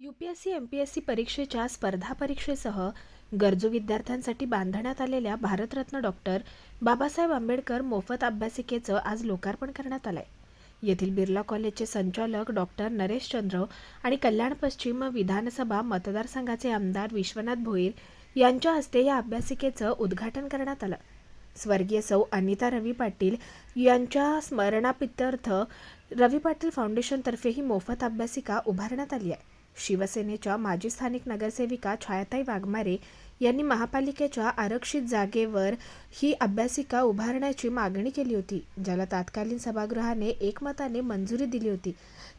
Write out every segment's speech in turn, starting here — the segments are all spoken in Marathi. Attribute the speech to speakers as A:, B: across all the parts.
A: U P S C M P S C परीक्षेच्या स्पर्धा परीक्षेसह गरजू विद्यार्थ्यांसाठी बांधण्यात आलेल्या भारतरत्न डॉक्टर बाबासाहेब आंबेडकर मोफत अभ्यासिकेचं आज लोकार्पण करण्यात आलंय. येथील बिर्ला कॉलेजचे संचालक डॉक्टर नरेश चंद्र आणि कल्याण पश्चिम विधानसभा मतदारसंघाचे आमदार विश्वनाथ भोईर यांच्या हस्ते या अभ्यासिकेचं उद्घाटन करण्यात आलं. स्वर्गीय सौ अनिता रवी पाटील यांच्या स्मरणापित्यर्थ रवी पाटील फाउंडेशनतर्फे ही मोफत अभ्यासिका उभारण्यात आली आहे. शिवसेनेच्या माजी स्थानिक नगरसेविका छायाताई वाघमारे यांनी महापालिकेच्या आरक्षित जागेवर ही अभ्यासिका उभारण्याची मागणी केली होती ज्याला तात्कालीन सभागृहाने एकमताने मंजुरी दिली होती.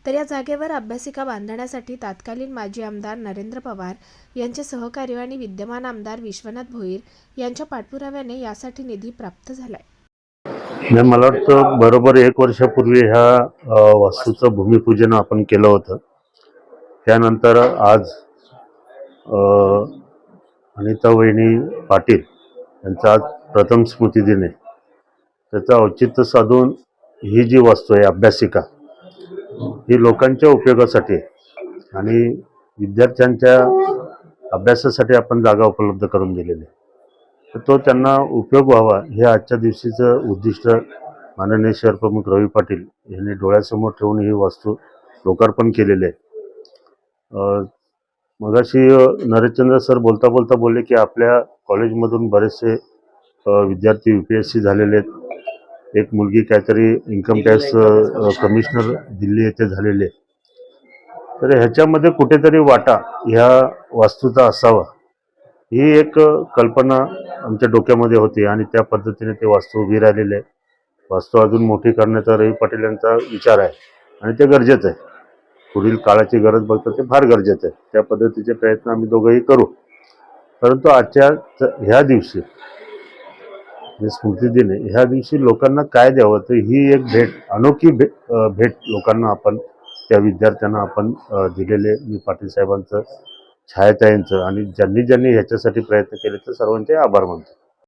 A: तर या जागेवर अभ्यासिका बांधण्यासाठी तात्कालीन माजी आमदार नरेंद्र पवार यांचे सहकार्य आणि विद्यमान आमदार विश्वनाथ भोईर यांच्या पाठपुराव्याने यासाठी निधी प्राप्त झालाय.
B: मला वाटतं बरोबर एक वर्षापूर्वी ह्या वास्तूचं भूमिपूजन आपण केलं होतं. त्यानंतर आज अनिता वहिनी पाटील यांचा आज प्रथम स्मृतिदिन आहे. त्याचं औचित्य साधून ही जी वास्तू आहे अभ्यासिका ही लोकांच्या उपयोगासाठी आणि विद्यार्थ्यांच्या अभ्यासासाठी आपण जागा उपलब्ध करून दिलेली तर तो त्यांना उपयोग व्हावा हे आजच्या दिवशीचं उद्दिष्ट माननीय शहरप्रमुख रवी पाटील यांनी डोळ्यासमोर ठेवून ही वास्तू लोकार्पण केलेली आहे. मगाशी नरेशचंद्र सर बोलता बोलता बोलले की आपल्या कॉलेजमधून बरेचसे विद्यार्थी यू पी एस सी झालेले आहेत. एक मुलगी काहीतरी इन्कम टॅक्स कमिशनर दिल्ली येथे झालेली आहे. तर ह्याच्यामध्ये कुठेतरी वाटा ह्या वास्तूचा असावा. ही एक कल्पना आमच्या डोक्यामध्ये होती आणि त्या पद्धतीने ते वास्तू उभी राहिलेले आहे वास्तू अजून मोठी करण्याचा रवी पाटील यांचा विचार आहे आणि ते गरजेचं आहे. पुढील काळाची गरज बघता ते फार गरजेचं आहे. त्या पद्धतीचे प्रयत्न आम्ही दोघंही करू. परंतु आजच्या ह्या दिवशी म्हणजे स्मृती दिने ह्या दिवशी लोकांना काय द्यावं तर ही एक भेट अनोखी भे भेट लोकांना आपण त्या विद्यार्थ्यांना आपण दिलेले मी पाटील साहेबांचं छायाताईंचं आणि ज्यांनी ज्यांनी ह्याच्यासाठी प्रयत्न केले तर सर्वांचे आभार मानतो.